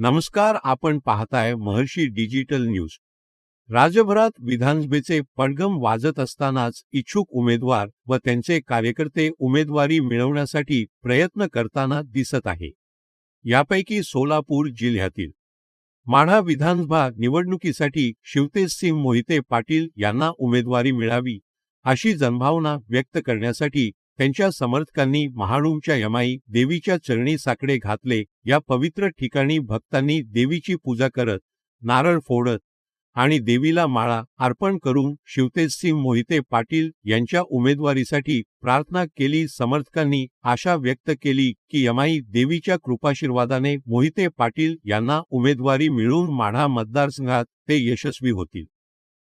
नमस्कार आपण पाहताय महर्षी डिजिटल न्यूज. राज्यभरात विधानसभेचे पडगम वाजत असतानाच इच्छुक उमेदवार व त्यांचे कार्यकर्ते उमेदवारी मिळवण्यासाठी प्रयत्न करताना दिसत आहे. यापैकी सोलापूर जिल्ह्यातील माढा विधानसभा निवडणुकीसाठी शिवतेजसिंह मोहिते पाटील यांना उमेदवारी मिळावी अशी जनभावना व्यक्त करण्यासाठी त्यांच्या समर्थकांनी महाडूंच्या यमाई देवीच्या चरणी साकडे घातले. या पवित्र ठिकाणी भक्तांनी देवीची पूजा करत नारळ फोडत आणि देवीला माळा अर्पण करून शिवतेजसिंह मोहिते पाटील यांच्या उमेदवारीसाठी प्रार्थना केली. समर्थकांनी आशा व्यक्त केली की यमाई देवीच्या कृपाशीर्वादाने मोहिते पाटील यांना उमेदवारी मिळून माढा मतदारसंघात ते यशस्वी होतील.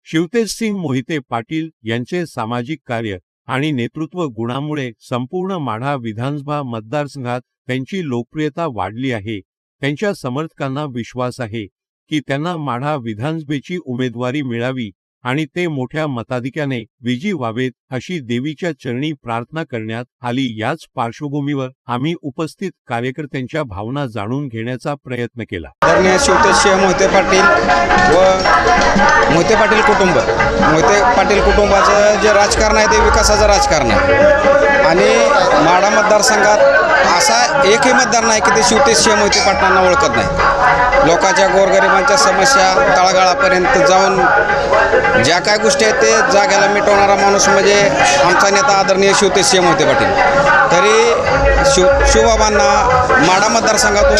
शिवतेजसिंह मोहिते पाटील यांचे सामाजिक कार्य आणि नेतृत्व गुणामुळे संपूर्ण माढा विधानसभा मतदारसंघात त्यांची लोकप्रियता वाढली आहे. त्यांच्या समर्थकांना विश्वास आहे की त्यांना माढा विधानसभेची उमेदवारी मिळावी. आणि ते मोठ्या मताधिक्याने विजयी व्हावेत अशी देवीच्या चरणी प्रार्थना करण्यात आली. याच पार्श्वभूमीवर आम्ही उपस्थित कार्यकर्त्यांच्या भावना जाणून घेण्याचा प्रयत्न केला. आदरणीय मोहिते पाटील व मोहिते पाटील कुटुंब. मोहिते पाटील कुटुंबाचं जे राजकारण आहे ते विकासाचं राजकारण आहे. आणि माडा मतदारसंघात असा एकही मतदार नाही की ते शिवतेजसिंह मोहिते पाटलांना ओळखत नाही. लोकांच्या गोरगरिबांच्या समस्या तळागाळापर्यंत जाऊन ज्या काय गोष्टी आहेत ते जाग्याला मिटवणारा माणूस म्हणजे आमचा नेता आदरणीय शिवते सीम होते पाटील. तरी शिव शिवबाबांना माढा मतदारसंघातून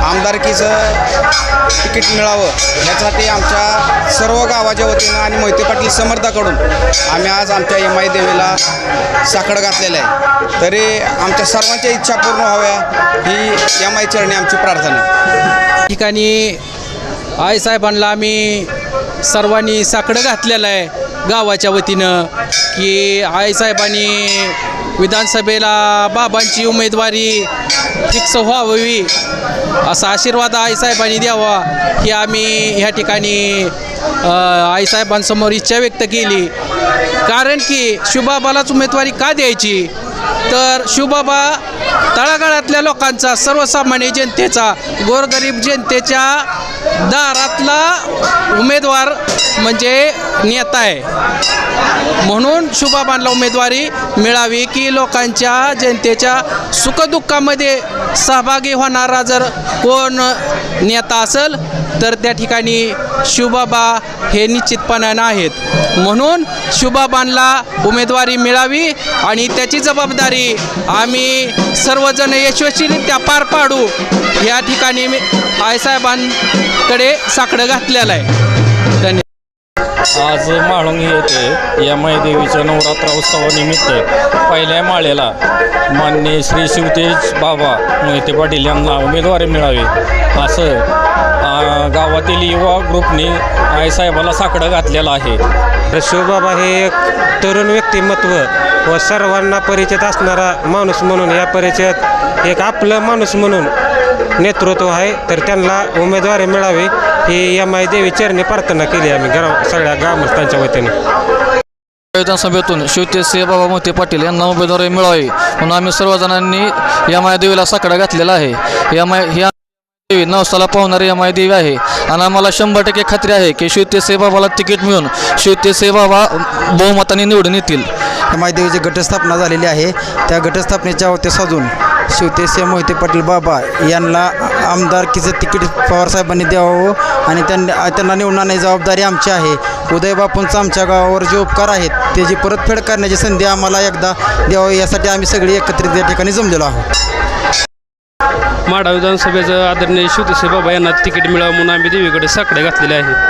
आमदारकीचं तिकीट मिळावं यासाठी आमच्या सर्व गावाच्या वतीनं आणि मोहिते पाटील समर्थाकडून आम्ही आज आमच्या एम आय देवीला साखड घातलेलं आहे. तरी आमच्या सर्वांच्या इच्छा पूर्ण व्हाव्या ही एम आय चरणी आमची प्रार्थना ठिकाणी ठिकाणी आईसाहेबांना आम्ही सर्वांनी साकडं घातलेलं आहे गावाच्या वतीनं की आईसाहेबांनी विधानसभेला बाबांची उमेदवारी फिक्स व्हावी असा आशीर्वाद आईसाहेबांनी द्यावा ही आम्ही ह्या ठिकाणी आईसाहेबांसमोर इच्छा व्यक्त केली. कारण की शिवबाबालाच उमेदवारी का द्यायची? तर शिवबाबा तळागाळातल्या लोकांचा सर्वसामान्य जनतेचा गोरगरीब जनतेच्या दारातला उमेदवार म्हणजे नेता आहे. म्हणून शुभाबांना उमेदवारी मिळावी की लोकांच्या जनतेच्या सुखदुःखामध्ये सहभागी होणारा जर कोण नेता असेल तर त्या ठिकाणी शिवबाबा हे निश्चितपणानं आहेत. म्हणून शिवबाबांना उमेदवारी मिळावी आणि त्याची जबाबदारी आम्ही सर्वजण यशस्वीरित्या पार पाडू. या ठिकाणी मी आयसाहेबांकडे साकडं घातलेलं आहे. धन्यवाद. आज माळुंगी येथे या देवीच्या नवरात्र उत्सवानिमित्त पहिल्या माळेला मान्य श्री शिवतेज बाबा मोहिते पाटील यांना उमेदवारी मिळावी असं गावातील युवा ग्रुपने आईसाहेबाला साकडं घातलेलं आहे. तर शिवबाबा हे एक तरुण व्यक्तिमत्व व सर्वांना परिचित असणारा माणूस म्हणून या परिचयात एक आपलं माणूस म्हणून नेतृत्व आहे. तर त्यांना उमेदवारी मिळावी ही एम आय देवी चरणी प्रार्थना केली आम्ही. ग्राम सगळ्या ग्रामस्थांच्या वतीने. विधानसभेतून शिवतेज बाबा मोहिते पाटील यांना उमेदवारी मिळावी म्हणून आम्ही सर्वजणांनी या माय देवीला साकडा घातलेला आहे. या माय देवी नवसाला पावणारी एम आय देवी आहे. आणि आम्हाला शंभर टक्के खात्री आहे की शिवतेसे बाबाला तिकीट मिळून शिवतेसे बाबा बहुमताने निवडून येतील. मायदेवीची घटस्थापना झालेली आहे. त्या घटस्थापनेच्या अवते साधून शिवतेसे मोहिते पाटील बाबा यांना आमदारकीचं तिकीट पवारसाहेबांनी द्यावं आणि त्यांना त्यांना निवडण्याची जबाबदारी आमची आहे. उदय बापूंचा आमच्या गावावर जे उपकार आहेत त्याची परतफेड करण्याची संधी आम्हाला एकदा द्यावं यासाठी आम्ही सगळी एकत्रित या ठिकाणी जमलेलो आहोत. माढा विधानसभेचं आदरणीय शिवतेसे बाबा यांना तिकीट मिळावं म्हणून आम्ही देवीकडे साकडे घातलेले आहे.